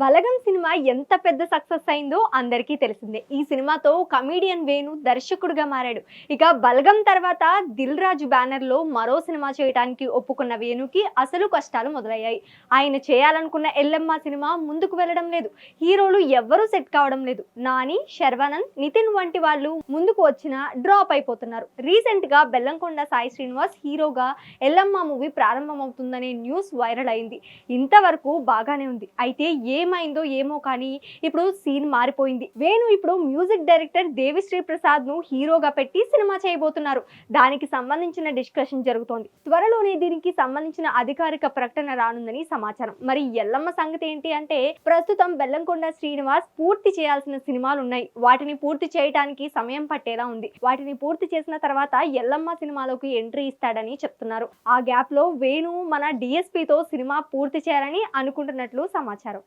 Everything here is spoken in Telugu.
బలగం సినిమా ఎంత పెద్ద సక్సెస్ అయిందో అందరికీ తెలిసిందే. ఈ సినిమాతో కమీడియన్ వేణు దర్శకుడిగా మారాడు. ఇక బలగం తర్వాత దిల్ రాజు బ్యానర్లో మరో సినిమా చేయడానికి ఒప్పుకున్న వేణుకి అసలు కష్టాలు మొదలయ్యాయి. ఆయన చేయాలనుకున్న ఎల్లమ్మ సినిమా ముందుకు వెళ్ళడం లేదు. హీరోలు ఎవ్వరూ సెట్ కావడం లేదు. నాని శర్వానంద్ నితిన్ వంటి వాళ్ళు ముందుకు వచ్చినా డ్రాప్ అయిపోతున్నారు. రీసెంట్గా బెల్లంకొండ సాయి శ్రీనివాస్ హీరోగా ఎల్లమ్మ మూవీ ప్రారంభమవుతుందనే న్యూస్ వైరల్ అయింది. ఇంతవరకు బాగానే ఉంది. అయితే ఏ ఏమైందో ఏమో కానీ ఇప్పుడు సీన్ మారిపోయింది. వేణు ఇప్పుడు మ్యూజిక్ డైరెక్టర్ దేవిశ్రీ ప్రసాద్ను హీరోగా పెట్టి సినిమా చేయబోతున్నారు. దానికి సంబంధించిన డిస్కషన్ జరుగుతోంది. త్వరలోనే దీనికి సంబంధించిన అధికారిక ప్రకటన రానుందని సమాచారం. మరి ఎల్లమ్మ సంగతి ఏంటి అంటే ప్రస్తుతం బెల్లంకొండ శ్రీనివాస్ పూర్తి చేయాల్సిన సినిమాలు ఉన్నాయి వాటిని పూర్తి చేయడానికి సమయం పట్టేలా ఉంది. వాటిని పూర్తి చేసిన తర్వాత ఎల్లమ్మ సినిమాలోకి ఎంట్రీ ఇస్తాడని చెప్తున్నారు. ఆ గ్యాప్లో వేణు మన డిఎస్పీతో సినిమా పూర్తి చేయాలని అనుకుంటున్నట్లు సమాచారం.